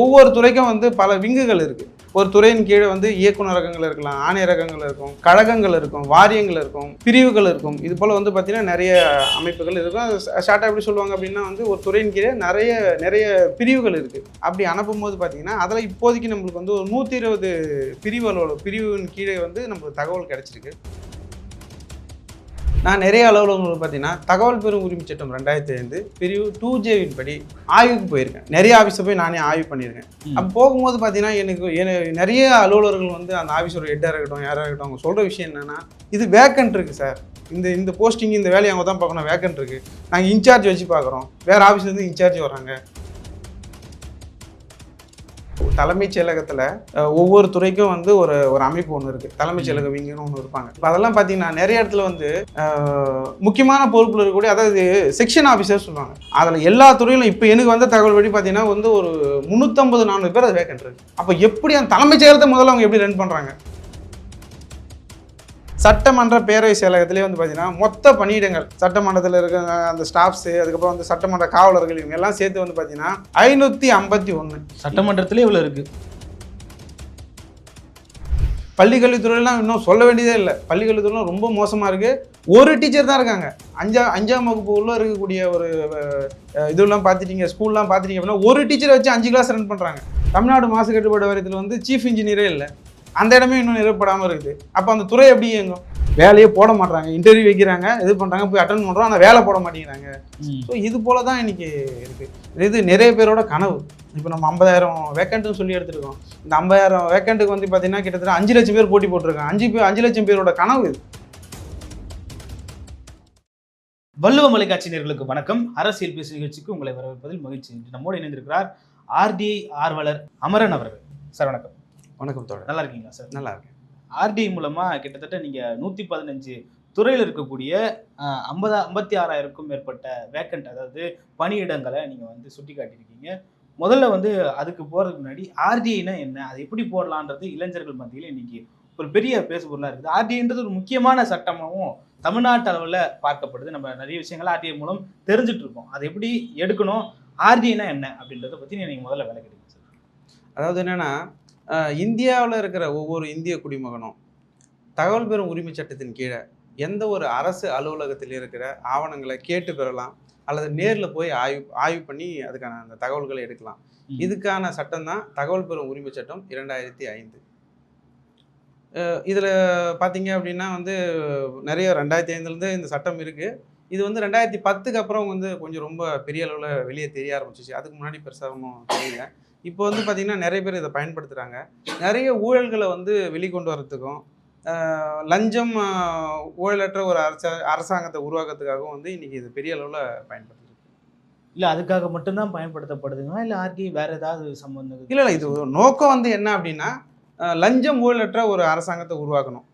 ஒவ்வொரு துறைக்கும் வந்து பல விங்குகள் இருக்குது ஒரு துறையின் கீழே வந்து இயக்குநரகங்கள் இருக்கலாம் ஆணையரகங்கள் இருக்கும் கழகங்கள் இருக்கும் வாரியங்கள் இருக்கும் பிரிவுகள் இருக்கும். இது போல் வந்து பார்த்திங்கன்னா நிறைய அமைப்புகள் இருக்கும். ஷார்ட்டாக எப்படி சொல்லுவாங்க அப்படின்னா வந்து ஒரு துறையின் கீழே நிறைய நிறைய பிரிவுகள் இருக்குது அப்படி அனுப்பும் போது பார்த்தீங்கன்னா அதில் இப்போதைக்கு நம்மளுக்கு வந்து ஒரு நூற்றி இருபது பிரிவு அலுவலக பிரிவின் கீழே வந்து நம்மளுக்கு தகவல் கிடச்சிருக்கு. நான் நிறைய அலுவலகங்கள் பார்த்தீங்கன்னா தகவல் பெறும் உரிமை சட்டம் ரெண்டாயிரத்தி ஐந்து பிரிவு டூ ஜேவின் படி ஆய்வுக்கு போயிருக்கேன். நிறைய ஆஃபீஸை போய் நானே ஆய்வு பண்ணியிருக்கேன். அப்போ போகும்போது பார்த்தீங்கன்னா எனக்கு நிறைய அலுவலர்கள் வந்து அந்த ஆஃபீஸோட ஹெட்டாக இருக்கட்டும் யாராக இருக்கட்டும் அவங்க சொல்கிற விஷயம் என்னென்னா இது வேக்கன்ட் இருக்குது சார் இந்த இந்த போஸ்டிங் இந்த வேலையை அவங்க தான் பார்க்கணும் வேக்கன்ட் இருக்குது நாங்கள் இன்சார்ஜ் வச்சு பார்க்குறோம். வேறு ஆஃபீஸ்லேருந்து இன்சார்ஜ் வர்றாங்க. தலைமைச் செயலகத்தில் ஒவ்வொரு துறைக்கும் வந்து ஒரு ஒரு அமைப்பு ஒன்று இருக்குது தலைமைச் செயலக விங்குன்னு ஒன்று இருப்பாங்க. இப்போ அதெல்லாம் பார்த்தீங்கன்னா நிறைய இடத்துல வந்து முக்கியமான பொறுப்பில் இருக்கக்கூடிய அதாவது செக்ஷன் ஆஃபீஸர் சொல்லுவாங்க. அதில் எல்லா துறையிலும் இப்போ எனக்கு வந்த தகவல் படி பார்த்தீங்கன்னா வந்து ஒரு முந்நூற்றம்பது நானூறு பேர் அது வேக்கன்ட் இருக்கு. அப்போ எப்படி அந்த தலைமைச் செயலகத்தை முதல்ல அவங்க எப்படி ரன் பண்ணுறாங்க சட்டமன்ற பேரவை செயலகத்திலே வந்து பார்த்தீங்கன்னா மொத்த பணியிடங்கள் சட்டமன்றத்தில் இருக்க அந்த ஸ்டாஃப்ஸு அதுக்கப்புறம் வந்து சட்டமன்ற காவலர்கள் இவங்க எல்லாம் சேர்த்து வந்து பார்த்தீங்கன்னா ஐநூற்றி ஐம்பத்தி ஒன்று சட்டமன்றத்திலே இவ்வளவு இருக்கு? பள்ளிக்கல்வித்துறையெல்லாம் இன்னும் சொல்ல வேண்டியதே இல்லை. பள்ளிக்கல்வித்துறைலாம் ரொம்ப மோசமாக இருக்குது ஒரு டீச்சர் தான் இருக்காங்க. அஞ்சா அஞ்சாம் வகுப்பு உள்ள இருக்கக்கூடிய ஒரு இதெல்லாம் பார்த்துட்டீங்க ஸ்கூல்லாம் பார்த்துட்டீங்க அப்படின்னா ஒரு டீச்சரை வச்சு அஞ்சு கிளாஸ் ரன் பண்ணுறாங்க தமிழ்நாடு மாசு கட்டுப்பாடு வாரியத்தில் வந்து சீஃப் இன்ஜினியரே இல்லை. அந்த இடமே இன்னும் நிறுவப்படாமல் இருக்குது. அப்போ அந்த துறை எப்படி இயங்கும்? வேலையே போட மாட்றாங்க. இன்டர்வியூ வைக்கிறாங்க. இது பண்ணுறாங்க போய் அட்டன் பண்ணுறோம் ஆனால் வேலை போட மாட்டேங்கிறாங்க. ஸோ இது போல தான் இன்னைக்கு இருக்குது இது நிறைய பேரோட கனவு. இப்போ நம்ம ஐம்பதாயிரம் வேக்கண்ட்டுன்னு சொல்லி எடுத்துருக்கோம். இந்த ஐம்பதாயிரம் வேக்கண்ட்டுக்கு வந்து பார்த்தீங்கன்னா கிட்டத்தட்ட அஞ்சு லட்சம் பேர் போட்டி போட்டிருக்காங்க. அஞ்சு பேர் அஞ்சு லட்சம் பேரோட கனவு இது. வள்ளுவ மலைக்காட்சியினர்களுக்கு வணக்கம். அரசியல் பேசு நிகழ்ச்சிக்கு உங்களை வரவேற்பதில் மகிழ்ச்சி. நம்மோடு இணைந்திருக்கிறார் ஆர்டிஐ ஆர்வலர் அமரன் அவர்கள். சார் வணக்கம். வணக்கம் தோழர். நல்லா இருக்கீங்களா சார்? நல்லா இருக்கு ஆர்டிஐ மூலமா கிட்டத்தட்ட நீங்க நூத்தி பதினஞ்சு துறையில் இருக்கக்கூடிய ஐம்பது ஐம்பத்தி ஆறாயிரக்கும் மேற்பட்ட வேக்கண்ட் அதாவது பணியிடங்களை நீங்க வந்து சுட்டி காட்டியிருக்கீங்க முதல்ல வந்து அதுக்கு போறதுக்கு முன்னாடி ஆர்டிஐனா என்ன? அது எப்படி போடலான்றது இளைஞர்கள் மத்தியில் இன்னைக்கு ஒரு பெரிய பேசுபொருளாக இருக்குது. ஆர்டிஐன்றது ஒரு முக்கியமான சட்டமாகவும் தமிழ்நாட்டு அளவில் பார்க்கப்படுது. நம்ம நிறைய விஷயங்கள் ஆர்டிஐ மூலம் தெரிஞ்சுட்டு இருக்கோம் அதை எப்படி எடுக்கணும்? ஆர்டிஐனா என்ன? அப்படின்றத பற்றி நீங்கள் முதல்ல வேலை கிடைக்கும் சார். அதாவது என்னன்னா இந்தியாவில் இருக்கிற ஒவ்வொரு இந்திய குடிமகனும் தகவல் பெறும் உரிமை சட்டத்தின் கீழே எந்த ஒரு அரசு அலுவலகத்தில் இருக்கிற ஆவணங்களை கேட்டு பெறலாம் அல்லது நேரில் போய் ஆய்வு ஆய்வு பண்ணி அதுக்கான அந்த தகவல்களை எடுக்கலாம். இதுக்கான சட்டம் தான் தகவல் பெறும் உரிமை சட்டம் இரண்டாயிரத்தி ஐந்து. இதில் பார்த்தீங்க அப்படின்னா வந்து நிறைய ரெண்டாயிரத்தி ஐந்துலேருந்து இந்த சட்டம் இருக்குது இது வந்து ரெண்டாயிரத்தி பத்துக்கு அப்புறம் வந்து கொஞ்சம் ரொம்ப பெரிய அளவில் வெளியே தெரிய ஆரம்பிச்சிச்சு. அதுக்கு முன்னாடி பெருசாக ஒன்றும் தெரியல. இப்போ வந்து பார்த்திங்கன்னா நிறைய பேர் இதை பயன்படுத்துகிறாங்க நிறைய ஊழல்களை வந்து வெளிக்கொண்டு வரத்துக்கும் லஞ்சம் ஊழலற்ற ஒரு அரச அரசாங்கத்தை உருவாக்கத்துக்காகவும் வந்து இன்றைக்கி இது பெரிய அளவில் பயன்படுத்துது இல்லை அதுக்காக மட்டும்தான் பயன்படுத்தப்படுதுங்களா? இல்லை ஆர்டிஐ வேற ஏதாவது சம்பந்தம் இல்லை இல்லை இது நோக்கம் வந்து என்ன அப்படின்னா லஞ்சம் ஊழலற்ற ஒரு அரசாங்கத்தை உருவாக்கணும்.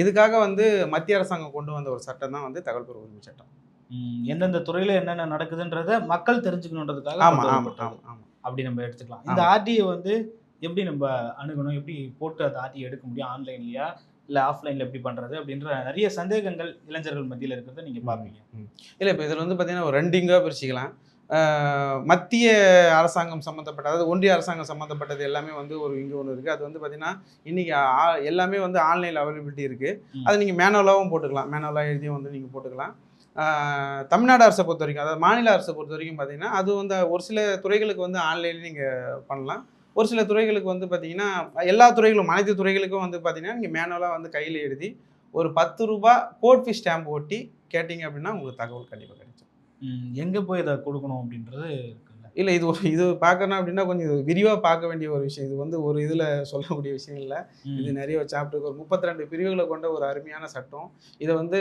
இதுக்காக வந்து மத்திய அரசாங்கம் கொண்டு வந்த ஒரு சட்டம் தான் வந்து தகவல் பெறும் உரிமை சட்டம். எந்தெந்த துறையில என்னென்ன நடக்குதுன்றத மக்கள் தெரிஞ்சுக்கணுன்றதுக்காக ஆமாம் ஆமாம். ஆமாம் ஆமாம் அப்படி நம்ம எடுத்துக்கலாம். இந்த ஆர்டிஐ வந்து எப்படி நம்ம அணுகணும்? எப்படி போட்டு அந்த ஆர்டிஐ எடுக்க முடியும்? ஆன்லைன்லயா? இல்ல ஆஃப்லைன்ல எப்படி பண்றது? அப்படின்ற நிறைய சந்தேகங்கள் இளைஞர்கள் மத்தியில இருக்கிறத நீங்க பாப்பீங்க இல்லை இப்போ இதில் வந்து பார்த்தீங்கன்னா ஒரு ரெண்டு இங்காக பிரிச்சுக்கலாம். மத்திய அரசாங்கம் சம்மந்தப்பட்ட அதாவது ஒன்றிய அரசாங்கம் சம்மந்தப்பட்டது எல்லாமே வந்து ஒரு இங்கே ஒன்று இருக்குது அது வந்து பார்த்தீங்கன்னா இன்றைக்கி எல்லாமே வந்து ஆன்லைனில் அவைலபிலிட்டி இருக்குது. அதை நீங்கள் மேனுவலாகவும் போட்டுக்கலாம். மேனுவலாக எழுதியும் வந்து நீங்கள் போட்டுக்கலாம். தமிழ்நாடு அரசை பொறுத்த வரைக்கும் அதாவது மாநில அரசை பொறுத்த வரைக்கும் பார்த்தீங்கன்னா அது வந்து ஒரு சில துறைகளுக்கு வந்து ஆன்லைனில் நீங்கள் பண்ணலாம். ஒரு சில துறைகளுக்கு வந்து பார்த்தீங்கன்னா எல்லா துறைகளும் அனைத்து துறைகளுக்கும் வந்து பார்த்தீங்கன்னா நீங்கள் மேனுவலாக வந்து கையில் எழுதி ஒரு பத்து ரூபா கோட் ஃபீஸ் ஸ்டாம்ப் ஒட்டி கேட்டிங்க அப்படின்னா உங்களுக்கு தகவல் கண்டிப்பாக கிடைக்கும். எங்கே போய் இதை கொடுக்கணும் அப்படின்றது இல்லை இது ஒரு இது பார்க்கணும் அப்படின்னா கொஞ்சம் விரிவாக பார்க்க வேண்டிய ஒரு விஷயம். இது வந்து ஒரு இதில் சொல்லக்கூடிய விஷயம் இல்லை. இது நிறைய சாப்பிட்டு ஒரு முப்பத்தி ரெண்டு பிரிவுகளை கொண்ட ஒரு அருமையான சட்டம். இதை வந்து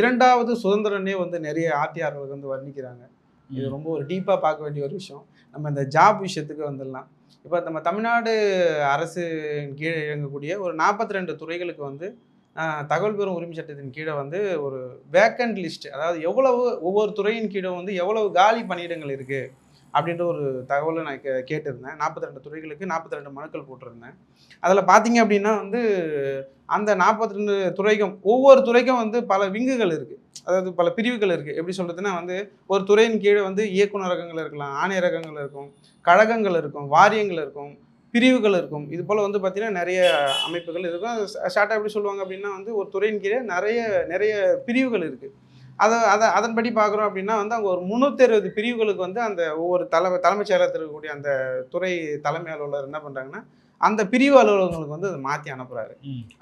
இரண்டாவது சுதந்திரனே வந்து நிறைய ஆர்டிஆர்களுக்கு வந்து வர்ணிக்கிறாங்க. இது ரொம்ப ஒரு டீப்பாக பார்க்க வேண்டிய ஒரு விஷயம். நம்ம இந்த ஜாப் விஷயத்துக்கு வந்துடலாம். இப்போ நம்ம தமிழ்நாடு அரசு கீழே இயங்கக்கூடிய ஒரு நாற்பத்தி ரெண்டு துறைகளுக்கு வந்து தகவல் பெறும் உரிமை சட்டத்தின் கீழே வந்து ஒரு வேக்கண்ட் லிஸ்ட் அதாவது எவ்வளவு ஒவ்வொரு துறையின் கீழே வந்து எவ்வளவு காலி பணியிடங்கள் இருக்குது அப்படின்ற ஒரு தகவலை நான் கே கேட்டிருந்தேன். நாற்பத்தி ரெண்டு துறைகளுக்கு நாற்பத்தி ரெண்டு மனுக்கள் போட்டிருந்தேன். அதில் பார்த்தீங்க அப்படின்னா வந்து அந்த நாற்பத்தி ரெண்டு துறைக்கும் ஒவ்வொரு துறைக்கும் வந்து பல விங்குகள் இருக்குது அதாவது பல பிரிவுகள் இருக்குது எப்படி சொல்கிறதுன்னா வந்து ஒரு துறையின் கீழே வந்து இயக்குநரகங்கள் இருக்கலாம் ஆணையரகங்கள் இருக்கும் கழகங்கள் இருக்கும் வாரியங்கள் இருக்கும் பிரிவுகள் இருக்கும். இது போல் வந்து பார்த்திங்கன்னா நிறைய அமைப்புகள் இருக்கும். ஷார்ட்டாக எப்படி சொல்லுவாங்க அப்படின்னா வந்து ஒரு துறையின் கீழே நிறைய நிறைய பிரிவுகள் இருக்குது அதை அதை அதன்படி பார்க்குறோம் அப்படின்னா வந்து அங்கே ஒரு முந்நூற்றி அறுபது பிரிவுகளுக்கு வந்து அந்த ஒவ்வொரு தலைமை தலைமைச் செயலகத்தில் இருக்கக்கூடிய அந்த துறை தலைமை அலுவலர் என்ன பண்ணுறாங்கன்னா அந்த பிரிவு அலுவலகங்களுக்கு வந்து அதை மாற்றி அனுப்புகிறாரு.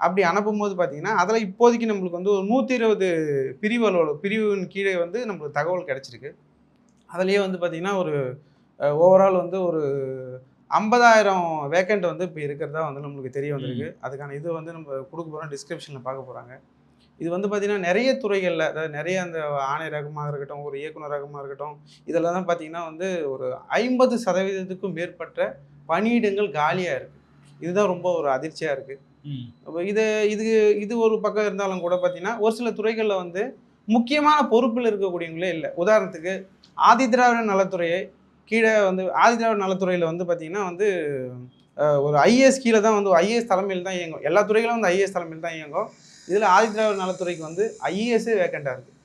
அப்படி அனுப்பும்போது பார்த்தீங்கன்னா அதில் இப்போதைக்கு நம்மளுக்கு வந்து ஒரு நூற்றி இருபது பிரிவு அலுவலர் பிரிவின் கீழே வந்து நம்மளுக்கு தகவல் கிடச்சிருக்கு. அதுலேயே வந்து பார்த்திங்கன்னா ஒரு ஓவரால் வந்து ஒரு ஐம்பதாயிரம் வேக்கண்ட் வந்து இப்போ இருக்கிறதா வந்து நம்மளுக்கு தெரிய வந்திருக்கு. அதுக்கான இது வந்து நம்ம கொடுக்க போகிறோம் டிஸ்கிரிப்ஷனில் பார்க்க போகிறாங்க இது வந்து பார்த்திங்கன்னா நிறைய துறைகளில் அதாவது நிறைய அந்த ஆணையரகமாக இருக்கட்டும் ஒரு இயக்குநரகமாக இருக்கட்டும் இதெல்லாம் தான் பார்த்திங்கன்னா வந்து ஒரு ஐம்பது சதவீதத்துக்கும் மேற்பட்ட பணியிடங்கள் காலியாக இருக்குது இதுதான் ரொம்ப ஒரு அதிர்ச்சியாக இருக்குது. அப்போ இது இது இது ஒரு பக்கம் இருந்தாலும் கூட பார்த்தீங்கன்னா ஒரு சில துறைகளில் வந்து முக்கியமான பொறுப்பில் இருக்கக்கூடியவங்களே இல்லை. உதாரணத்துக்கு ஆதிதிராவிட நலத்துறையை கீழே வந்து ஆதிதிராவிட நலத்துறையில் வந்து பார்த்தீங்கன்னா வந்து ஒரு ஐஏஎஸ் கீழே தான் வந்து ஐஏஎஸ் தலைமையில் தான் இயங்கும். எல்லா துறைகளும் வந்து ஐஏஎஸ் தலைமையில் தான் இயங்கும். இதில் ஆதிதிராவிட நலத்துறைக்கு வந்து ஐஏஎஸ்ஸே வேக்கண்டாக இருக்குது.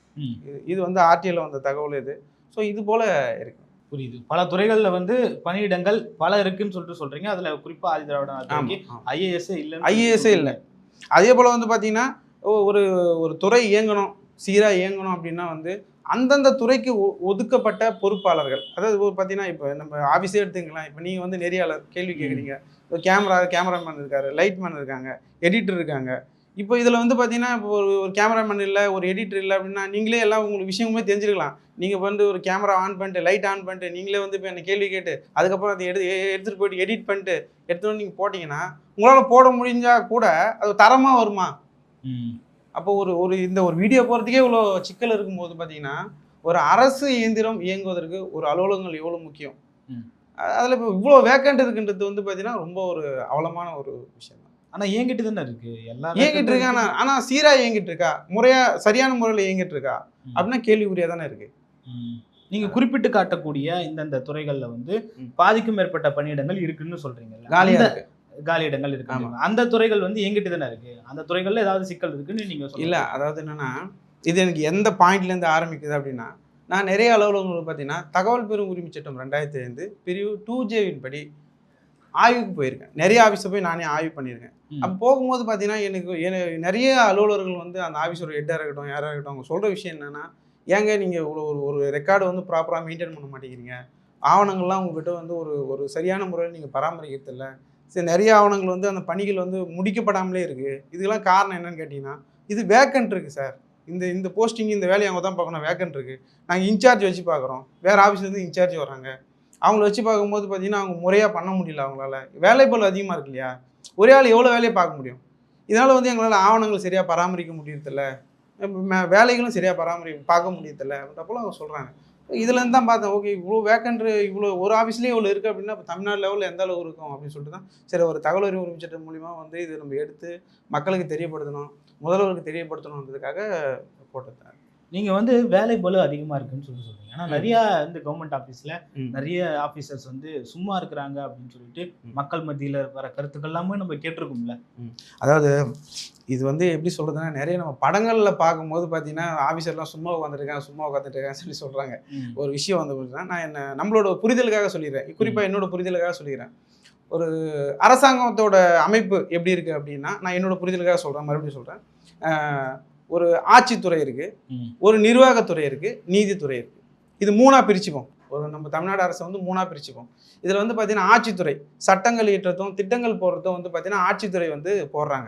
இது வந்து ஆர்டிஎல்ல வந்த தகவல் இது. ஸோ இது போல் இருக்கு. புரியுது. பல துறைகள்ல வந்து பணியிடங்கள் பல இருக்குன்னு சொல்லிட்டு சொல்றீங்க. அதுல குறிப்பா ஆதி திராவிட ஆமாம் ஐஏஎஸ் இல்ல IAS ஏ இல்ல. அதே போல் வந்து பார்த்தீங்கன்னா ஒரு ஒரு துறை இயங்கணும் சீராக இயங்கணும் அப்படின்னா வந்து அந்தந்த துறைக்கு ஒ- ஒதுக்கப்பட்ட பொறுப்பாளர்கள். அதாவது ஒரு பார்த்தீங்கன்னா இப்போ நம்ம ஆஃபீஸே எடுத்துக்கலாம் இப்போ நீங்கள் வந்து நெறியாளர் கேள்வி கேட்குறீங்க. கேமரா கேமராமேன் இருக்காரு லைட்மேன் இருக்காங்க எடிட்டர் இருக்காங்க. இப்போ இதில் வந்து பார்த்தீங்கன்னா இப்போ ஒரு ஒரு கேமராமேன் இல்லை ஒரு எடிட்டர் இல்லை அப்படின்னா நீங்களே எல்லாம் உங்களுக்கு விஷயமுமே தெரிஞ்சிருக்கலாம் நீங்கள் வந்து ஒரு கேமரா ஆன் பண்ணிட்டு லைட் ஆன் பண்ணிட்டு நீங்களே வந்து இப்போ என்ன கேள்வி கேட்டு அதுக்கப்புறம் அதை எடுத்து எடுத்துகிட்டு போயிட்டு எடிட் பண்ணிட்டு எடுத்துகிட்டு நீங்கள் போட்டிங்கன்னா உங்களால் போட முடிஞ்சா கூட அது தரமாக வருமா. அப்போ ஒரு ஒரு இந்த ஒரு வீடியோ போகிறதுக்கே இவ்வளோ சிக்கல் இருக்கும்போது பார்த்தீங்கன்னா ஒரு அரசு இயந்திரம் இயங்குவதற்கு ஒரு அலுவலகங்கள் எவ்வளோ முக்கியம். அதில் இப்போ இவ்வளோ வேக்கண்ட் இருக்குன்றது வந்து பார்த்தீங்கன்னா ரொம்ப ஒரு அவலமான ஒரு விஷயம் தான் ஆனா இயங்கிட்டு தானே இருக்கு? எல்லா இயங்கிட்டு இருக்கா? ஆனால் ஆனால் சீராக இருக்கா? முறையாக சரியான முறையில் இயங்கிட்டு இருக்கா. அப்படின்னா கேள்விக்குறியாக தானே இருக்கு. நீங்க குறிப்பிட்டு காட்டக்கூடிய இந்தந்த துறைகள்ல வந்து. பாதிக்கும் மேற்பட்ட பணியிடங்கள் இருக்குன்னு காலியாக இருக்கு. காலியிடங்கள் இருக்கு. அந்த துறைகள் வந்து இயங்கிட்டு தானே இருக்கு? அந்த துறைகள்ல ஏதாவது சிக்கல் இருக்குன்னு நீங்க சொல்லுங்க. இல்லை அதாவது என்னன்னா இது எனக்கு எந்த பாயிண்ட்லேருந்து ஆரம்பிக்குது அப்படின்னா நான் நிறைய அலுவலகங்கள் பார்த்தீங்கன்னா தகவல் பெறும் உரிமை சட்டம் ரெண்டாயிரத்தி ஐந்து பிரிவு டூ ஜேவின் படி ஆய்வுக்கு போயிருக்கேன். நிறைய ஆஃபீஸை போய் நானே ஆய்வு பண்ணியிருக்கேன். அப்போ போகும்போது பார்த்தீங்கன்னா எனக்கு நிறைய அலுவலர்கள் வந்து அந்த ஆஃபீஸோட ஹெட்டாக இருக்கட்டும் யாராக இருக்கட்டும் அவங்க சொல்கிற விஷயம் என்னென்னா ஏங்க நீங்கள் இவ்வளோ ஒரு ஒரு ரெக்கார்டு வந்து ப்ராப்பராக மெயின்டைன் பண்ண மாட்டேங்கிறீங்க? ஆவணங்கள்லாம் உங்ககிட்ட வந்து ஒரு ஒரு சரியான முறையில் நீங்கள் பராமரிக்கிறது இல்ல. சரி நிறைய ஆவணங்கள் வந்து அந்த பணிகள் வந்து முடிக்கப்படாமலே இருக்குது இதுக்கெல்லாம் காரணம் என்னன்னு கேட்டிங்கன்னா இது வேக்கன்ட் இருக்குது சார் இந்த இந்த போஸ்டிங் இந்த வேலையை அவங்க தான் பார்க்கணும். வேக்கன்ட் இருக்குது நாங்கள் இன்சார்ஜ் வச்சு பார்க்குறோம். வேறு ஆஃபீஸ்லேருந்து இன்சார்ஜ் வராங்க அவங்கள வச்சு பார்க்கும்போது பார்த்தீங்கன்னா அவங்க முறையாக பண்ண முடியல அவங்களால. வேலைப்பள் அதிகமாக இருக்கு இல்லையா? ஒரே ஆள் எவ்வளோ வேலையை பார்க்க முடியும்? இதனால் வந்து எங்களால் ஆவணங்கள் சரியாக பராமரிக்க முடியறதில்ல. வேலைகளும் சரியாக பராமரி பார்க்க முடியறதில்ல அப்படின்றப்போல அவங்க சொல்கிறாங்க இதுலேருந்து தான் பார்த்தேன் ஓகே இவ்வளோ வேக்கண்ட் இவ்வளோ ஒரு ஆஃபீஸ்லேயே இவ்வளோ இருக்குது அப்படின்னா இப்போ தமிழ்நாடு லெவலில் எந்த அளவு இருக்கும் அப்படின்னு சொல்லிட்டு தான் சரி ஒரு தகவல் அறிவு உரிமை சட்டம் மூலிமா வந்து இது நம்ம எடுத்து மக்களுக்கு தெரியப்படுத்தணும் முதல்வருக்கு தெரியப்படுத்தணுன்றதுக்காக போட்டது நீங்க வந்து வேலை பளு அதிகமா இருக்குன்னு சொல்லி சொல்றீங்க ஆனா ம். நிறைய இந்த கவர்மெண்ட் ஆபீஸ்ல ம். நிறைய ஆபீசர்ஸ் வந்து சும்மா இருக்கிறாங்க அப்படின்னு சொல்லிட்டு. மக்கள் மத்தியில வர கருத்துக்கள் எல்லாமே நம்ம கேட்டிருக்கோம்ல அதாவது இது வந்து எப்படி சொல்கிறதுனா நிறைய நம்ம படங்களில் பார்க்கும்போது பார்த்தீங்கன்னா ஆஃபீஸர்லாம் சும்மா உட்காந்துருக்காங்க சும்மா உட்காந்துட்டு இருக்காங்கன்னு சொல்லி சொல்கிறாங்க. ஒரு விஷயம் வந்து நான் என்ன நம்மளோட புரிதலுக்காக சொல்லிடுறேன் குறிப்பாக என்னோட புரிதலுக்காக சொல்லிக்கிறேன் ஒரு அரசாங்கத்தோட அமைப்பு எப்படி இருக்குது அப்படின்னா நான் என்னோட புரிதலுக்காக சொல்கிறேன் மறுபடியும் சொல்கிறேன் ஒரு ஆட்சித்துறை இருக்குது ம். ஒரு நிர்வாகத்துறை இருக்குது நீதித்துறை இருக்குது இது மூணாக பிரிச்சுப்போம். ஒரு நம்ம தமிழ்நாடு அரசை வந்து மூணாக பிரிச்சுப்போம். இதில் வந்து பார்த்தீங்கன்னா ஆட்சித்துறை சட்டங்கள் இயற்றதும் திட்டங்கள் போடுறதும் வந்து பார்த்தீங்கன்னா ஆட்சித்துறை வந்து போடுறாங்க.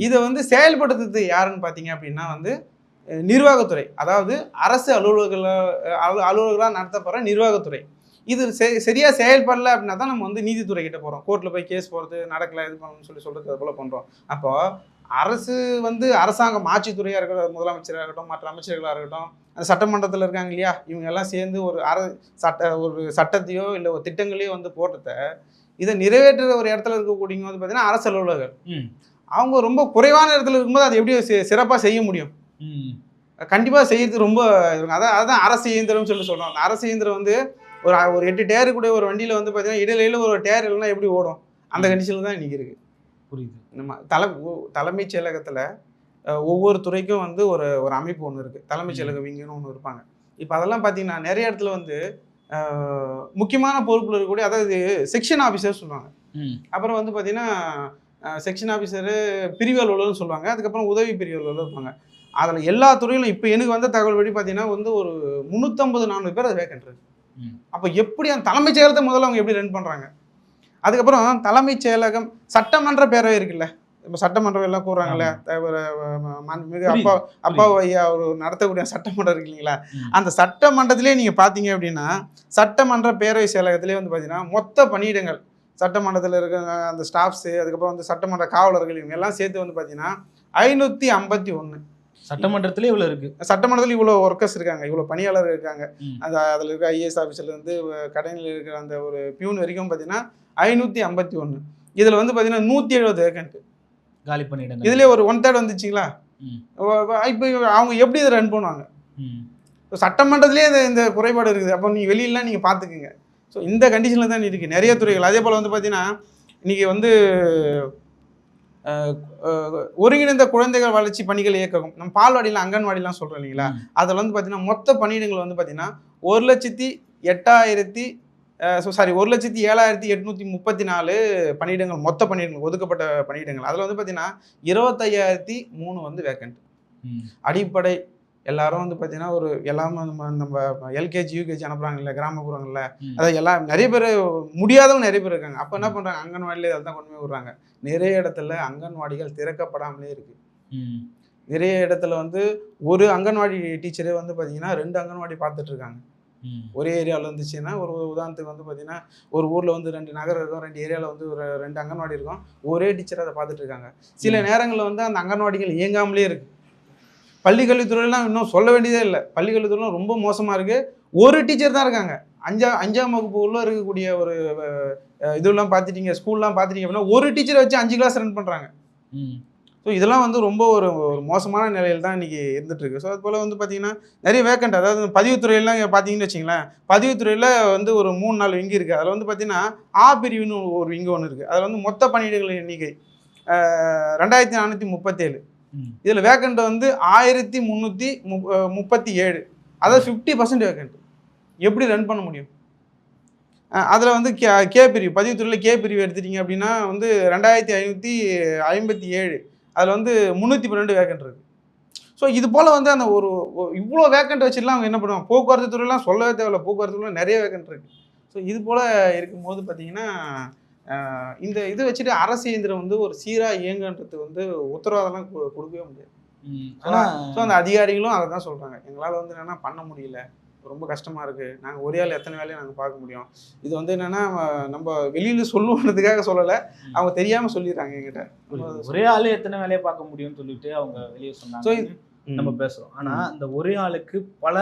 இதை வந்து செயல்படுத்துறது யாருன்னு பார்த்தீங்க அப்படின்னா வந்து நிர்வாகத்துறை அதாவது அரசு அலுவலர்கள அலு அலுவலர்களாக நடத்தப்படுற நிர்வாகத்துறை இது செ- சரியா செயல்படல அப்படின்னா தான் நம்ம வந்து நீதித்துறை கிட்ட போகிறோம் கோர்ட்டில் போய் கேஸ் போகிறது நடக்கல இது பண்ணணும்னு சொல்லி சொல்கிறது அது போல் பண்ணுறோம் அப்போ அரசு வந்து அரசாங்கம் ஆட்சித்துறையாக இருக்கட்டும் முதலமைச்சராக இருக்கட்டும் மற்ற அமைச்சர்களாக இருக்கட்டும் அந்த சட்டமன்றத்தில் இருக்காங்க இல்லையா? இவங்க எல்லாம் சேர்ந்து ஒரு அர சட்ட ஒரு சட்டத்தையோ இல்லை ஒரு திட்டங்களையோ வந்து போட்டத இதை நிறைவேற்றுற ஒரு இடத்துல இருக்கக்கூடியவங்க வந்து பார்த்தீங்கன்னா அரசு அலுவலர்கள். அவங்க ரொம்ப குறைவான இடத்துல இருக்கும்போது அதை எப்படி சிறப்பாக செய்ய முடியும். கண்டிப்பாக செய்யறது ரொம்ப அதான் அதுதான் அரசு இயந்திரம்னு சொல்லி சொல்கிறோம் அந்த அரசு இயந்திரம் வந்து ஒரு ஒரு எட்டு டேரு கூட ஒரு வண்டியில் வந்து பார்த்தீங்கன்னா இடையில ஒரு டேர் இல்லைன்னா எப்படி ஓடும்? அந்த கண்டிஷனில் தான் இன்றைக்கி இருக்குது புரியுது. நம்ம தலை தலைமைச் செயலகத்தில் ஒவ்வொரு துறைக்கும் வந்து ஒரு ஒரு அமைப்பு ஒன்று இருக்குது தலைமைச் செயலக விங்குன்னு ஒன்று இருப்பாங்க. இப்போ அதெல்லாம் பார்த்தீங்கன்னா நிறைய இடத்துல வந்து முக்கியமான பொறுப்பில் இருக்கக்கூடிய அதாவது செக்ஷன் ஆஃபீஸர் சொல்லுவாங்க. அப்புறம் வந்து பார்த்தீங்கன்னா செக்ஷன் ஆஃபீஸரு பிரிவு அலுவலர்னு சொல்லுவாங்க. அதுக்கப்புறம் உதவி பிரிவு அலுவலர் இருப்பாங்க. அதில் எல்லா துறையிலும் இப்போ எனக்கு வந்த தகவல் படி பார்த்தீங்கன்னா வந்து ஒரு முந்நூற்றம்பது நானூறு பேர் அது வேக்கன்ட் இருக்கு. அப்போ எப்படி அந்த தலைமைச் செயலகத்தை முதல்ல அவங்க எப்படி ரன் பண்ணுறாங்க அதுக்கப்புறம் தலைமைச் செயலகம் சட்டமன்ற பேரவை இருக்குல்ல. இப்போ சட்டமன்றம் எல்லாம் கூறுறாங்கல்ல. மாண்புமிகு அப்பா அப்பா ஐயா ஒரு நடத்தக்கூடிய சட்டமன்றம் இருக்கு இல்லைங்களா. அந்த சட்டமன்றத்திலே நீங்கள் பார்த்தீங்க அப்படின்னா சட்டமன்ற பேரவை செயலகத்திலே வந்து பார்த்தீங்கன்னா மொத்த பணியிடங்கள் சட்டமன்றத்தில் இருக்க அந்த ஸ்டாஃப்ஸு அதுக்கப்புறம் வந்து சட்டமன்ற காவலர்கள் இவங்க எல்லாம் சேர்த்து வந்து பார்த்தீங்கன்னா ஐநூற்றி ஐம்பத்தி ஒன்று சட்டமன்றத்திலே இவ்வளவு இருக்கு. சட்டமன்றத்தில் இவ்வளோ ஒர்க்கர்ஸ் இருக்காங்க இவ்வளோ பணியாளர் இருக்காங்க. அந்த அதில் இருக்க ஐஏஎஸ் ஆஃபீஸர்லேருந்து கடையில் இருக்கிற அந்த ஒரு பியூன் வரைக்கும் பார்த்தீங்கன்னா ஐநூற்றி ஐம்பத்தி ஒன்று இதில் வந்து பார்த்தீங்கன்னா நூற்றி எழுபது வேக்கண்ட் காலி பண்ணிடுங்க இதுலேயே ஒரு ஒன் தேர்ட் வந்துச்சுங்களா. இப்போ அவங்க எப்படி இதை ரன் பண்ணுவாங்க? சட்டமன்றத்திலே இந்த குறைபாடு இருக்குது. அப்போ நீங்கள் வெளியிலாம் நீங்கள் பார்த்துக்குங்க ஸோ இந்த கண்டிஷனில் தான் இருக்குது நிறைய துறைகள். அதே போல் வந்து பார்த்தீங்கன்னா இன்றைக்கி வந்து ஒருங்கிணைந்த குழந்தைகள் வளர்ச்சி பணிகள் இயக்ககம். நம்ம பால்வாடியில் அங்கன்வாடிலாம் சொல்கிறோம் இல்லைங்களா. அதில் வந்து பார்த்தீங்கன்னா மொத்த பணியிடங்கள் வந்து பார்த்தீங்கன்னா ஒரு லட்சத்தி எட்டாயிரத்தி ஸோ சாரி ஒரு லட்சத்தி ஏழாயிரத்தி எட்நூற்றி முப்பத்தி நாலு பணியிடங்கள் மொத்த பணியிடங்கள் ஒதுக்கப்பட்ட பணியிடங்கள் அதில் வந்து பார்த்தீங்கன்னா இருபத்தையாயிரத்தி மூணு வந்து வேக்கண்ட். அடிப்படை எல்லாரும் வந்து பார்த்தீங்கன்னா ஒரு எல்லாமே நம்ம நம்ம எல்கேஜி யூகேஜி அனுப்புறாங்க இல்லை கிராமப்புறங்களில். அதாவது எல்லாம் நிறைய பேர் முடியாதவங்க நிறைய பேர் இருக்காங்க அப்போ என்ன பண்ணுறாங்க அங்கன்வாடியில இதில் தான் கொண்டு போய் விடுறாங்க நிறைய இடத்துல அங்கன்வாடிகள் திறக்கப்படாமலே இருக்கு ம். நிறைய இடத்துல வந்து ஒரு அங்கன்வாடி டீச்சரே வந்து பார்த்தீங்கன்னா ரெண்டு அங்கன்வாடி பார்த்துட்டு இருக்காங்க ம். ஒரே ஏரியாவில் இருந்துச்சுன்னா ஒரு உதாரணத்துக்கு வந்து பார்த்தீங்கன்னா ஒரு ஊரில் வந்து ரெண்டு நகரம் இருக்கும் ரெண்டு ஏரியாவில் வந்து ஒரு ரெண்டு அங்கன்வாடி இருக்கும். ஒரே டீச்சர் அதை பார்த்துட்டு இருக்காங்க. சில நேரங்களில் வந்து அந்த அங்கன்வாடிகள் இயங்காமலே இருக்கு. பள்ளி கல்வித்துறையெல்லாம் இன்னும் சொல்ல வேண்டியதே இல்லை. பள்ளி கல்வித்துறையெல்லாம் ரொம்ப மோசமாக இருக்குது ஒரு டீச்சர் தான் இருக்காங்க. அஞ்சா அஞ்சாம் வகுப்பு உள்ள இருக்கக்கூடிய ஒரு இதெல்லாம் பார்த்துட்டீங்க ஸ்கூல்லாம் பார்த்துட்டீங்க அப்படின்னா ஒரு டீச்சரை வச்சு அஞ்சு கிளாஸ் ரன் பண்ணுறாங்க ம். ஸோ இதெல்லாம் வந்து ரொம்ப ஒரு ஒரு மோசமான நிலையில் தான் இன்றைக்கி இருந்துட்டு இருக்கு ஸோ அது போல் வந்து பார்த்தீங்கன்னா நிறைய வேக்கண்ட் அதாவது பதிவுத்துறையெல்லாம் பார்த்தீங்கன்னு வச்சிங்களேன் பதிவுத்துறையில் வந்து ஒரு மூணு நாலு விங்கு இருக்குது அதில் வந்து பார்த்தீங்கன்னா ஆ பிரிவுன்னு ஒரு விங்கு ஒன்று இருக்குது அதில் வந்து மொத்த பணியிடங்கள் எண்ணிக்கை ரெண்டாயிரத்தி நானூற்றி முப்பத்தேழு. இதில் வேக்கண்ட் வந்து ஆயிரத்தி முந்நூற்றி முப்பத்தி ஏழு. அதாவது ஃபிஃப்டி பர்சன்ட் வேக்கண்ட் எப்படி ரன் பண்ண முடியும்? அதில் வந்து கே கே பிரிவு பதிவுத்துறையில் கே பிரிவு எடுத்துட்டீங்க அப்படின்னா வந்து ரெண்டாயிரத்தி ஐநூற்றி ஐம்பத்தி ஏழு. அதில் வந்து முந்நூற்றி பன்னெண்டு வேக்கண்ட் இருக்குது ஸோ இது போல் வந்து அந்த ஒரு இவ்வளோ வேக்கண்ட் வச்சுலாம் அவங்க என்ன பண்ணுவாங்க? போக்குவரத்து துறையெல்லாம் சொல்லவே தேவையில்ல. போக்குவரத்து துறையில் நிறைய வேக்கண்ட் இருக்குது ஸோ இது போல் இருக்கும்போது பார்த்தீங்கன்னா இந்த இது வச்சுட்டு அரசு இயந்திரம் வந்து ஒரு சீராக இயங்குன்றது வந்து உத்தரவாதம்லாம் கொடுக்கவே முடியாது. ம். ஆனா ஸோ அந்த அதிகாரிகளும் அதை தான் சொல்கிறாங்க எங்களால் வந்து என்னென்னா பண்ண முடியல. ரொம்ப கஷ்டமாக இருக்குது நாங்கள் ஒரே ஆள் எத்தனை வேலையை நாங்கள் பார்க்க முடியும். இது வந்து என்னென்னா நம்ம வெளியில் சொல்லுவதுக்காக சொல்லலை. அவங்க தெரியாமல் சொல்லிடுறாங்க எங்கிட்ட. ஒரே ஆளு எத்தனை வேலையை பார்க்க முடியும்னு சொல்லிட்டு அவங்க வெளியே சொன்னாங்க. நம்ம பேசுறோம். ஆனா இந்த ஒரே ஆளுக்கு பல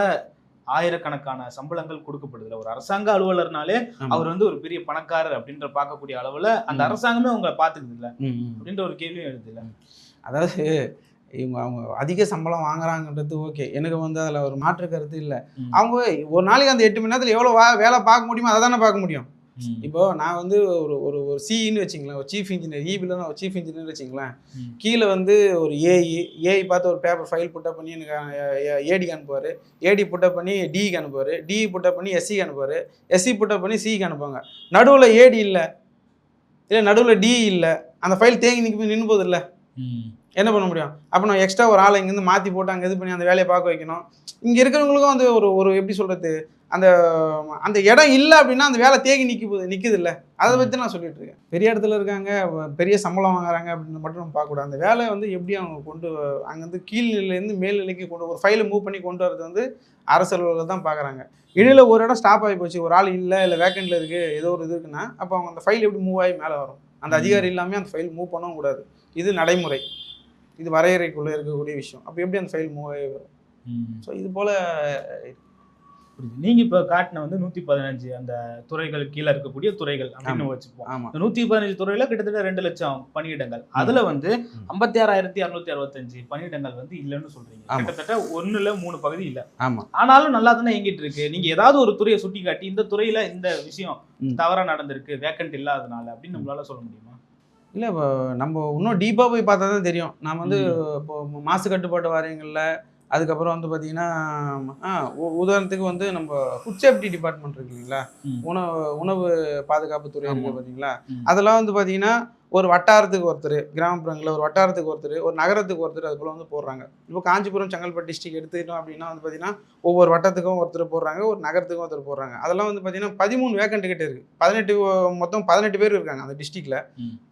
ஆயிரக்கணக்கான சம்பளங்கள் கொடுக்கப்படுதுல ஒரு அரசாங்க அலுவலர்னாலே. அவர் வந்து ஒரு பெரிய பணக்காரர் அப்படின்ற பார்க்கக்கூடிய அளவுல அந்த. அரசாங்கமே உங்களை பாத்துக்குது இல்ல. அப்படின்ற ஒரு கேள்வியும் எழுது இல்ல? அதாவது இவங்க அவங்க அதிக சம்பளம் வாங்குறாங்கன்றது ஓகே எனக்கு வந்து அதில் ஒரு மாற்று கருத்து இல்லை. அவங்க ஒரு நாளைக்கு அந்த எட்டு மணி நேரத்தில் எவ்வளோ வா வேலை பார்க்க முடியுமோ அதை தானே பார்க்க முடியும். இப்போ நான் வந்து ஒரு ஒரு ஒரு சிஇன்னு வச்சிங்களேன். ஒரு சீஃப் இன்ஜினியர் ஈபியில் நான் ஒரு சீஃப் இன்ஜினியர் வச்சிங்களேன். கீழே வந்து ஒரு ஏஇ ஏஇ பார்த்து ஒரு பேப்பர் ஃபைல் புட்டப் பண்ணி எனக்கு ஏடிக்கு அனுப்புவார். ஏடி புட்டப் பண்ணி டிக்கு அனுப்புவார். டிஇ புட்டப் பண்ணி எஸ்சிக்கு அனுப்புவார். எஸ்சி புட்டப் பண்ணி சிக்கு அனுப்புவாங்க. நடுவில் ஏடி இல்லை. இல்லை நடுவில் டி இல்லை. அந்த ஃபைல் தேங்கி நிற்க நின்று ம். என்ன பண்ண முடியும்? அப்போ நான் எக்ஸ்ட்ரா ஒரு ஆளை இங்கேருந்து மாற்றி போட்டு அங்கே இது பண்ணி அந்த வேலையை பார்க்க வைக்கணும். இங்கே இருக்கிறவங்களுக்கும் வந்து ஒரு ஒரு எப்படி சொல்கிறது அந்த அந்த இடம் இல்லை அப்படின்னா அந்த வேலை தேங்கி நிற்க போகுது நிற்குது இல்லை அதை பற்றி நான் சொல்லிட்டு இருக்கேன். பெரிய இடத்துல இருக்காங்க பெரிய சம்பளம் வாங்குறாங்க அப்படின்னு மட்டும் நம்ம பார்க்கக்கூடாது. அந்த வேலையை வந்து எப்படி அவங்க கொண்டு அங்கேருந்து கீழ்நிலையிலேருந்து மேல்நிலைக்கு கொண்டு ஒரு ஃபைலை மூவ் பண்ணி கொண்டு வரது வந்து அரசு அலுவலர்கள் தான் பார்க்குறாங்க. இடையில ஒரு இடம் ஸ்டாப் ஆகி போச்சு ஒரு ஆள் இல்லை இல்லை வேக்கண்ட்டில் இருக்குது ஏதோ ஒரு இது இருக்குன்னா அப்போ அவங்க அந்த ஃபைல் எப்படி மூவ் ஆகி மேலே வரும்? அந்த அதிகாரி இல்லாமல் அந்த ஃபைல் மூவ் பண்ணவும் கூடாது. இது நடைமுறை. இது வரையறைக்குள்ளே இருக்கக்கூடிய விஷயம். அப்போ எப்படி அந்த ஃபைல் மூவ் ஆகி வரும். ஸோ இது போல் புரியுது. நீங்க இப்ப காட்டின வந்து நூத்தி பதினஞ்சு அந்த துறைகள் கீழே இருக்கக்கூடிய துறைகள் அப்படின்னு வச்சுப்போம். நூத்தி பதினஞ்சு துறையில கிட்டத்தட்ட ரெண்டு லட்சம் பணியிடங்கள். அதுல வந்து ஐம்பத்தி ஆறாயிரத்தி அறுநூத்தி அறுபத்தஞ்சு பணியிடங்கள் வந்து இல்லைன்னு சொல்றீங்க. கிட்டத்தட்ட ஒண்ணுல மூணு பகுதி இல்ல. ஆனாலும் நல்லா தானே இயங்கிட்டு இருக்கு. நீங்க ஏதாவது ஒரு துறையை சுட்டி காட்டி இந்த துறையில இந்த விஷயம். தவறா நடந்திருக்கு வேக்கண்ட் இல்லாதனால அப்படின்னு நம்மளால சொல்ல முடியுமா? இல்லை இப்போ நம்ம இன்னும் டீப்பாக போய் பார்த்தா தான் தெரியும் நான் வந்து இப்போ மாசு கட்டுப்பாட்டு வாரியங்களில் அதுக்கப்புறம் வந்து பார்த்தீங்கன்னா உதாரணத்துக்கு வந்து நம்ம ஃபுட் சேஃப்டி டிபார்ட்மெண்ட் இருக்கு இல்லைங்களா. உணவு உணவு பாதுகாப்பு துறை இருக்கு. பார்த்தீங்களா. அதெல்லாம் வந்து பார்த்தீங்கன்னா ஒரு வட்டாரத்துக்கு ஒருத்தர் கிராமப்புறங்களில் ஒரு வட்டாரத்துக்கு ஒருத்தர் ஒரு நகரத்துக்கு ஒருத்தர் அது போல் வந்து போடுறாங்க. இப்போ காஞ்சிபுரம் செங்கல்பட்டு டிஸ்ட்ரிக்ட் எடுத்துக்கிட்டோம் அப்படின்னா வந்து பார்த்தீங்கன்னா ஒவ்வொரு வட்டத்துக்கும் ஒருத்தர் போடுறாங்க ஒரு நகரத்துக்கும் ஒருத்தர் போடுறாங்க. அதெல்லாம் வந்து பார்த்தீங்கன்னா பதிமூணு வேக்கண்ட் கிட்ட இருக்குது பதினெட்டு மொத்தம் பதினெட்டு பேர் இருக்காங்க அந்த டிஸ்ட்ரிக்டில்.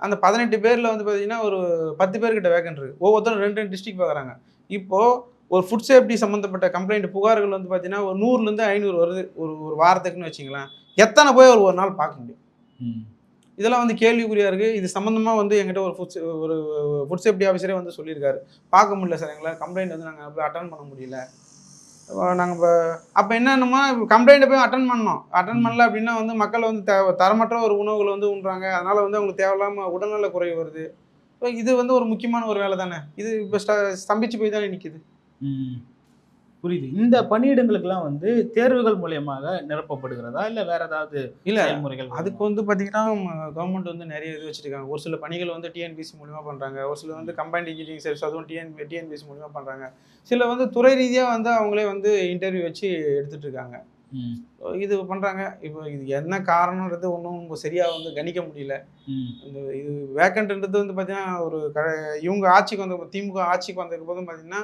அந்த பதினெட்டு பேரில் வந்து பார்த்தீங்கன்னா ஒரு பத்து பேர்கிட்ட வேக்கண்ட் இருக்குது ஒவ்வொருத்தரும் ரெண்டு ரெண்டு டிஸ்ட்ரிக்ட் பார்க்குறாங்க இப்போது ஒரு ஃபுட் சேஃப்டி சம்மந்தப்பட்ட கம்ப்ளைண்ட் புகார்கள் வந்து பார்த்தீங்கன்னா ஒரு நூறுலேருந்து ஐநூறு வருது ஒரு ஒரு வாரத்துக்குன்னு வச்சிங்களேன். எத்தனை போய் ஒரு ஒரு நாள் பார்க்க முடியும்? இதெல்லாம் வந்து கேள்விக்குறியாக இருக்குது இது சம்மந்தமாக வந்து எங்கிட்ட ஒரு ஃபுட் ஒரு ஃபுட் சேஃப்டி ஆஃபீஸரே வந்து சொல்லியிருக்காரு. பார்க்க முடியல சார் எங்களை கம்ப்ளைண்ட் வந்து நாங்கள் போய் அட்டன் பண்ண முடியல. நாங்கள் இப்போ அப்போ என்னென்னமோ கம்ப்ளைண்ட்டை போய் அட்டன் பண்ணோம். அட்டன் பண்ணல அப்படின்னா வந்து மக்கள் வந்து த தரமற்ற ஒரு உணவுகளை வந்து உண்றாங்க. அதனால் வந்து அவங்களுக்கு தேவையில்லாமல் உடல்நல குறைவு வருது. ஸோ இது வந்து ஒரு முக்கியமான ஒரு வேலை தானே. இது இப்போ ஸ்தம்பிச்சு போய் தானே நிற்கிது புரியுது. இந்த பணியிடங்களுக்கெல்லாம் வந்து தேர்வுகள் மூலியமாக நிரப்பப்படுகிறதா? இல்ல வேற ஏதாவது இல்லை செயல்முறைகள் அதுக்கு வந்து பார்த்தீங்கன்னா கவர்மெண்ட் வந்து நிறைய இது வச்சுருக்காங்க. ஒரு சில பணிகள் வந்து டிஎன்பிசி மூலிமா பண்ணுறாங்க ஒரு சில வந்து கம்பைன்ட் இன்ஜினியரிங் சர்வீஸ் அதுவும் டிஎன் டிஎன்பிசி மூலிமா பண்ணுறாங்க சில வந்து துறை ரீதியாக வந்து அவங்களே வந்து இன்டர்வியூ வச்சு எடுத்துட்டு இருக்காங்க. இது பண்ணுறாங்க இப்போ இது என்ன காரணன்றது ஒன்றும் சரியாக வந்து கணிக்க முடியல. இந்த இது வேக்கண்ட்ன்றது வந்து பார்த்தீங்கன்னா ஒரு க இவங்க ஆட்சிக்கு வந்த திமுக ஆட்சிக்கு வந்ததுக்கு போதும் பார்த்தீங்கன்னா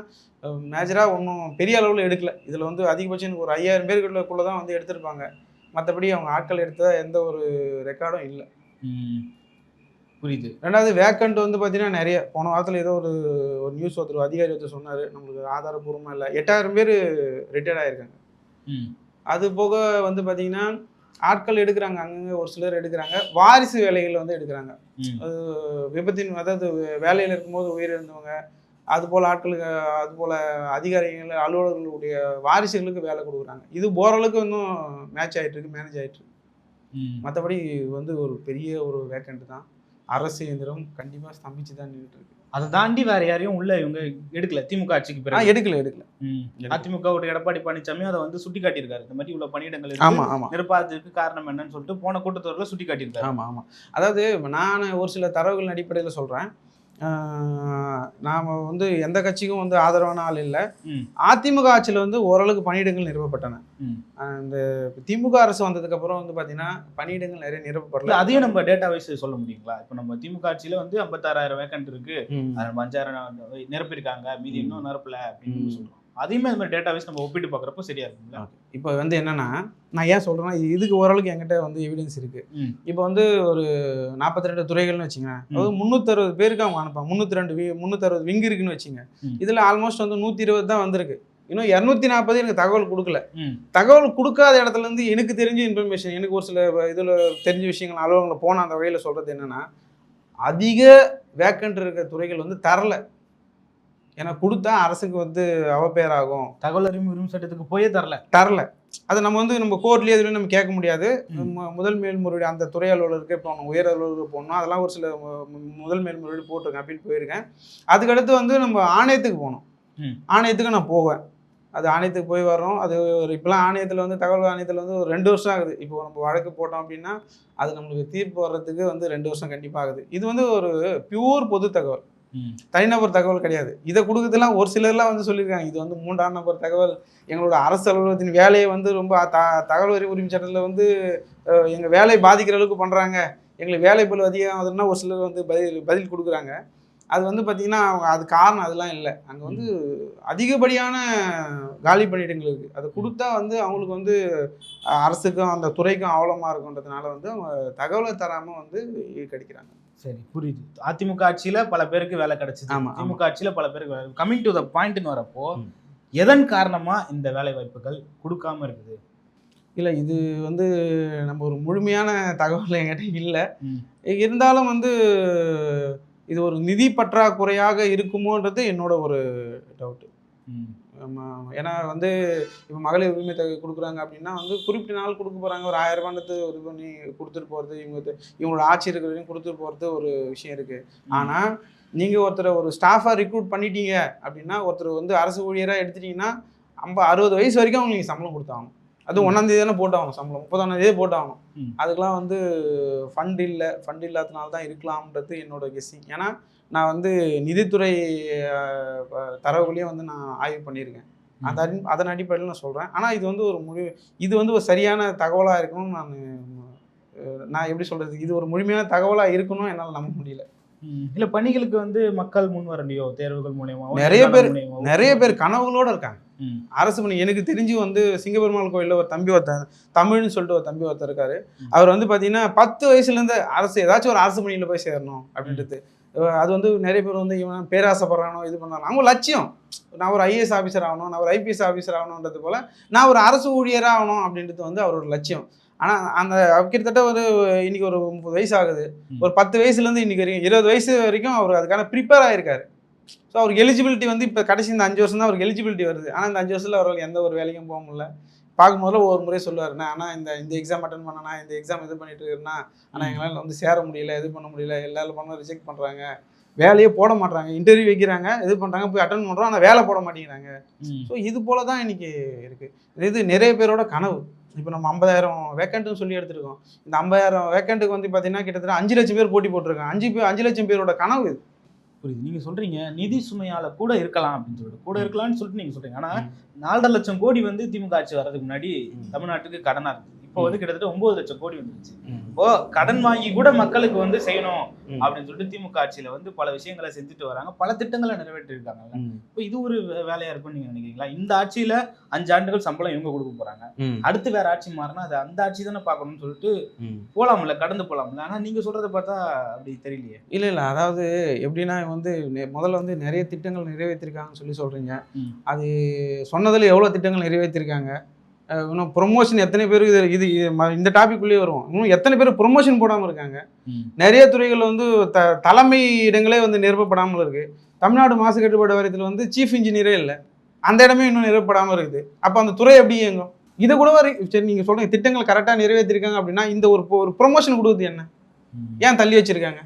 மேஜராக ஒன்றும் பெரிய அளவில் எடுக்கல. இதில் வந்து அதிகபட்சம் ஒரு ஐயாயிரம் பேருக்குள்ளக்குள்ளே தான் வந்து எடுத்திருப்பாங்க. மற்றபடி அவங்க ஆட்கள் எடுத்ததா எந்த ஒரு ரெக்கார்டும் இல்லை. புரியுது. ரெண்டாவது வேக்கண்ட் வந்து பார்த்தீங்கன்னா நிறைய. போன வாரத்தில் ஏதோ ஒரு ஒரு நியூஸ் ஒருத்தர் அதிகாரி ஒருத்தர் சொன்னார். நம்மளுக்கு ஆதாரப்பூர்வமாக இல்லை. எட்டாயிரம் பேர் ரிட்டையர்ட் ஆயிருக்காங்க. ம். அது போக வந்து பார்த்தீங்கன்னா ஆட்கள் எடுக்கிறாங்க. அங்கங்கே ஒரு சிலர் எடுக்கிறாங்க. வாரிசு வேலைகள் வந்து எடுக்கிறாங்க. அது விபத்தின் அதாவது வேலையில் இருக்கும்போது உயிரிழந்தவங்க அது போல் ஆட்களுக்கு அது போல் அதிகாரிகள் அலுவலர்களுடைய வாரிசுகளுக்கு வேலை கொடுக்குறாங்க. இது ஓரளவுக்கு இன்னும் மேட்ச் ஆயிட்டு இருக்கு மேனேஜ் ம். மற்றபடி வந்து ஒரு பெரிய ஒரு வேக்கண்ட் தான். அரசு இயந்திரம் கண்டிப்பாக ஸ்தம்பிச்சு தான் நின்றுட்டு இருக்கு. அதை தாண்டி வேற யாரையும் உள்ள இவங்க எடுக்கல. திமுக ஆட்சிக்கு பிறகு. எடுக்கல எடுக்கல. அதிமுக உடைய எடப்பாடி பழனிசாமி அதை வந்து சுட்டி காட்டியிருக்காரு இந்த மாதிரி இவ்வளவு பணியிடங்கள் ஆமா காரணம் என்னன்னு சொல்லிட்டு போன கூட்டத்தொடர்ல சுட்டி காட்டியிருக்காரு ஆமா ஆமா. அதாவது நான் ஒரு சில தரவுகள் அடிப்படையில் சொல்றேன். நாம் வந்து எந்த கட்சிக்கும் வந்து ஆதரவான ஆள் இல்லை. அதிமுக ஆட்சியில் வந்து ஓரளவுக்கு பணியிடங்கள் நிரப்பப்பட்டன ம். அந்த திமுக அரசு வந்ததுக்கு அப்புறம் வந்து பார்த்தீங்கன்னா பணியிடங்கள் நிறைய நிரப்பப்படல அதையும் நம்ம டேட்டா வைஸ் சொல்ல முடியுங்களா இப்போ நம்ம திமுக ஆட்சியில வந்து ஐம்பத்தாறாயிரம் வேக்கண்ட் இருக்கு நம்ம அஞ்சாயிரம் நிரப்பியிருக்காங்க மீதி. இன்னும் நிரப்பல அப்படின்னு நம்ம ம். சொல்றோம் அதையுமே அந்த மாதிரி டேட்டா வைஸ் நம்ம ஒப்பிட்டு பார்க்குறப்போ சரியா இருக்குங்களா இப்போ வந்து என்னன்னா நான் ஏன் சொல்றேன்னா இது- இதுக்கு ஓரளவுக்கு என்கிட்ட வந்து எவிடன்ஸ் இருக்கு. ம். இப்போ வந்து ஒரு நாற்பத்தி ரெண்டு துறைகள்னு வச்சுங்க அதாவது முந்நூற்றறுபது பேருக்கு அவங்க அனுப்பாங்க முந்நூற்றி ரெண்டு வி முந்நூற்றறுபது விங் இருக்குன்னு வச்சுங்க. இதில் ஆல்மோஸ்ட் வந்து நூற்றி இருபது தான் வந்திருக்கு. இன்னும் இரநூத்தி நாற்பது எனக்கு தகவல் கொடுக்கல. தகவல் கொடுக்காத இடத்துல இருந்து எனக்கு தெரிஞ்ச இன்ஃபர்மேஷன் எனக்கு ஒரு சில இதில் தெரிஞ்ச விஷயங்கள் அலுவலகங்களில் போன அந்த வகையில் சொல்கிறது என்னன்னா அதிக வேக்கண்ட் இருக்க துறைகள் வந்து தரல. ஏன்னா கொடுத்தா அரசுக்கு வந்து அவப்பேராகும் தகவல் அறிவு உரிமை சட்டத்துக்கு போயே தரல. தரல. அது நம்ம வந்து நம்ம கோர்ட்லேயே எதுலையும் நம்ம கேட்க முடியாது. முதல் மேல்முறையீடு அந்த துறை அலுவலருக்கு போகணும் உயர் அலுவலருக்கு போகணும் அதெல்லாம் ஒரு சில முதல் மேல்முறையீடு போட்டிருக்கேன் அப்படின்னு போயிருக்கேன். அதுக்கடுத்து வந்து நம்ம ஆணையத்துக்கு போகணும். ஆணையத்துக்கு நான் போவேன். அது ஆணையத்துக்கு போய் வர்றோம். அது ஒரு இப்போலாம் ஆணையத்தில் வந்து தகவல் ஆணையத்தில் வந்து ஒரு ரெண்டு வருஷம் ஆகுது. இப்போ நம்ம வழக்கு போட்டோம் அப்படின்னா அது நம்மளுக்கு தீர்ப்பு வர்றதுக்கு வந்து ரெண்டு வருஷம் கண்டிப்பாக ஆகுது. இது வந்து ஒரு பியூர் பொது தகவல். தனிநபர் தகவல் கிடையாது. இதை கொடுக்குறதுலாம் ஒரு சிலர்லாம் வந்து சொல்லியிருக்காங்க. இது வந்து மூன்றாம் நபர் தகவல். எங்களோட அரசு அலுவலகத்தின் வேலையை வந்து ரொம்ப த தகவல் அறிவு உரிமை சட்டத்தில் வந்து அஹ், எங்க வேலையை பாதிக்கிற அளவுக்கு பண்றாங்க. எங்களுக்கு வேலை பளு அதிகம் ஆகுதுன்னா ஒரு சிலர் வந்து பதில் பதில் கொடுக்குறாங்க. அது வந்து பார்த்தீங்கன்னா அவங்க அது காரணம் அதெல்லாம் இல்லை. அங்கே வந்து அதிகப்படியான காலி பணியிடங்கள் இருக்குது அது கொடுத்தா வந்து அவங்களுக்கு வந்து அரசுக்கும் அந்த துறைக்கும் அவலமாக இருக்குன்றதுனால வந்து அவங்க தகவலை தராமல் வந்து கடிக்கிறாங்க. சரி புரியுது அதிமுக ஆட்சியில பல பேருக்கு வேலை கிடைச்சது ஆமா. திமுக ஆட்சியில பல பேருக்கு வேலை கமிங் டு த பாயிண்ட்னு வரப்போ. எதன் காரணமா இந்த வேலை வாய்ப்புகள் கொடுக்காம இருக்குது இல்லை இது வந்து நம்ம ஒரு முழுமையான தகவல் என்கிட்ட இல்லை. இருந்தாலும் வந்து இது ஒரு நிதி பற்றாக்குறையாக இருக்குமோன்றது என்னோட ஒரு டவுட்டு. ஏன்னா வந்து இப்போ மகளிர் உரிமை தொகை கொடுக்குறாங்க அப்படின்னா வந்து குறிப்பிட்ட நாள் கொடுக்க போகிறாங்க ஒரு ஆயிரம் ரூபான்றது இது பண்ணி கொடுத்துட்டு போகிறது இவங்க இவங்களோட ஆட்சி இருக்கிற வரையும் கொடுத்துட்டு போகிறது ஒரு விஷயம் இருக்குது ஆனால் நீங்கள் ஒருத்தரை ஒரு ஸ்டாஃபாக ரெக்ரூட் பண்ணிட்டீங்க அப்படின்னா ஒருத்தர் வந்து அரசு ஊழியராக எடுத்துட்டீங்கன்னா ஐம்பது அறுபது வயசு வரைக்கும் அவங்க நீங்கள் சம்பளம் கொடுத்தாகணும். அது ஒன்றாம் தேதி தானே போட்டாகணும் சம்பளம். முப்பதாம் தேதி போட்டாகணும். அதுக்கெலாம் வந்து ஃபண்ட் இல்லை. ஃபண்ட் இல்லாதனால தான் இருக்கலாம்ன்றது என்னோட கெஸ்ஸிங் ஏன்னா நான் வந்து நிதித்துறை தரவுகளையும் வந்து நான் ஆய்வு பண்ணியிருக்கேன். அந்த அடி- அதன் அடிப்படையில் நான் சொல்கிறேன் ஆனால் இது வந்து ஒரு முடிவு இது வந்து ஒரு சரியான தகவலாக இருக்கணும்னு நான் நான் எப்படி சொல்கிறது இது ஒரு முழுமையான தகவலாக இருக்கணும் என்னால் நம்ப முடியல. இல்ல பணிகளுக்கு வந்து மக்கள் முன் வரலையோ தேர்வுகள் மூலியமாவோ நிறைய பேர்? நிறைய பேர் கனவுகளோட இருக்காங்க. அரசு பணி எனக்கு தெரிஞ்சு வந்து சிங்கப்பெருமாள் கோயிலில் ஒரு தம்பி ஒருத்தர் தமிழ்னு சொல்லிட்டு ஒரு தம்பி ஒருத்தர் இருக்காரு. அவர் வந்து பார்த்தீங்கன்னா பத்து வயசுலேருந்து அரசு ஏதாச்சும் ஒரு அரசு பணியில் போய் சேரணும் அப்படின்றது அது வந்து நிறைய பேர் வந்து இவன் பேராசைப்படுறானோ இது பண்ணானோ அவங்க லட்சியம். நான் ஒரு ஐஏஎஸ் ஆஃபீஸர் ஆகணும் நான் ஒரு ஐபிஎஸ் ஆஃபீஸர் ஆகணுன்றது போல் நான் ஒரு அரசு ஊழியராக ஆகணும் அப்படின்றது வந்து அவரோட லட்சியம். ஆனால் அந்த கிட்டத்தட்ட ஒரு இன்னைக்கு ஒரு முப்பது வயசு ஆகுது. ஒரு பத்து வயசுலேருந்து இன்னைக்கு வரைக்கும் இருபது வயசு வரைக்கும் அவர் அதுக்கான ப்ரிப்பேர் ஆயிருக்காரு. ஸோ அவருக்கு எலிஜிபிலிட்டி வந்து இப்போ கடைசி இந்த அஞ்சு வருஷம் தான் அவருக்கு எலிஜிபிலிட்டி வருது. ஆனால் இந்த அஞ்சு வருஷத்தில் அவரால் எந்த ஒரு வேலைக்கும் போக முடியல. பார்க்கும்போதுல ஒவ்வொரு முறை சொல்லுவார் ஆனால் இந்த இந்த எக்ஸாம் அட்டன் பண்ணனா இந்த எக்ஸாம் இது பண்ணிட்டு இருக்கேன்னா ஆனால் எங்களால் வந்து சேர முடியல இது பண்ண முடியல எல்லாரும் பண்ண ரிஜெக்ட் பண்ணுறாங்க வேலையே போட மாட்றாங்க. இன்டர்வியூ வைக்கிறாங்க இது பண்ணுறாங்க போய் அட்டன் பண்ணுறோம் ஆனால் வேலை போட மாட்டேங்கிறாங்க. ஸோ இது போல தான் இன்னைக்கு இருக்குது இது நிறைய பேரோட கனவு. இப்போ நம்ம ஐம்பதாயிரம் வேக்கண்ட்டுன்னு சொல்லி எடுத்துருக்கோம். இந்த ஐம்பதாயிரம் வேக்கண்ட்டுக்கு வந்து பார்த்தீங்கன்னா கிட்டத்தட்ட அஞ்சு லட்சம் பேர் போட்டி போட்டிருக்காங்க. அஞ்சு பேர் அஞ்சு லட்சம் பேரோட கனவு இது. புரியுது. நீங்க சொல்றீங்க நிதி சுமையால கூட இருக்கலாம் அப்படின்னு சொல்லிட்டு. கூட. இருக்கலாம்னு சொல்லிட்டு நீங்க சொல்றீங்க. ஆனா ம். நாலரை லட்சம் கோடி வந்து திமுக ஆட்சி வர்றதுக்கு முன்னாடி. தமிழ்நாட்டுக்கு கடனா இருக்கு இப்போ வந்து கிட்டத்தட்ட ஒன்பது லட்சம் கோடி வந்துருச்சு. இப்போ கடன் வாங்கி கூட மக்களுக்கு வந்து செய்யணும். அப்படின்னு சொல்லிட்டு திமுக ஆட்சியில வந்து பல விஷயங்களை செஞ்சுட்டு வராங்க பல திட்டங்களை நிறைவேற்றி இருக்காங்கல்ல ம். இப்போ இது ஒரு வேலையா இருக்கும்னு நீங்க நினைக்கிறீங்களா இந்த ஆட்சியில அஞ்சு ஆண்டுகள் சம்பளம் இவங்க கொடுக்க போறாங்க. அடுத்து வேற ஆட்சி மாறினா அது அந்த ஆட்சி தானே பார்க்கணும்னு சொல்லிட்டு. போலாம்ல கடந்து போலாம்ல ஆனா நீங்க சொல்றத பார்த்தா அப்படி தெரியலையே இல்லை இல்லை அதாவது எப்படின்னா வந்து முதல்ல வந்து நிறைய திட்டங்கள் நிறைவேற்றிருக்காங்கன்னு சொல்லி சொல்கிறீங்க ம். அது சொன்னதில் எவ்வளோ திட்டங்கள் நிறைவேற்றிருக்காங்க இன்னும் ப்ரொமோஷன் எத்தனை பேருக்கு இது இது இந்த டாபிக்குள்ளேயே வருவோம். இன்னும் எத்தனை பேர் ப்ரொமோஷன் போடாமல் இருக்காங்க. நிறைய துறைகள் வந்து த தலைமை இடங்களே வந்து நிரப்பப்படாமல் இருக்கு. தமிழ்நாடு மாசு கட்டுப்பாடு வாரியத்தில் வந்து சீஃப் இன்ஜினியரே இல்லை. அந்த இடமே இன்னும் நிரப்பப்படாமல் இருக்குது. அப்போ அந்த துறை எப்படி இயங்கும்? இதை கூட சரி நீங்கள் சொல்றீங்க திட்டங்கள் கரெக்டாக நிறைவேற்றிருக்காங்க அப்படின்னா இந்த ஒரு ஒரு ப்ரொமோஷன் கொடுக்குறது என்ன. ஏன் தள்ளி வச்சிருக்காங்க?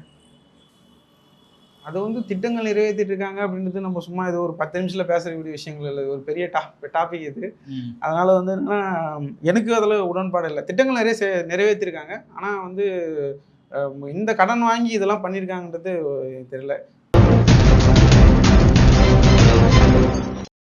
அது வந்து திட்டங்கள் நிறைவேற்றிட்டு இருக்காங்க அப்படின்றது நம்ம சும்மா இது ஒரு பத்து நிமிஷத்தில் பேசக்கூடிய விஷயங்கள் இல்லை. ஒரு பெரிய டாப் டாபிக் இது. அதனால வந்து என்னன்னா எனக்கு அதில் உடன்பாடு இல்லை. திட்டங்கள் நிறைய செ- நிறைவேற்றிருக்காங்க ஆனால் வந்து இந்த கடன் வாங்கி இதெல்லாம் பண்ணியிருக்காங்கன்றது தெரியல.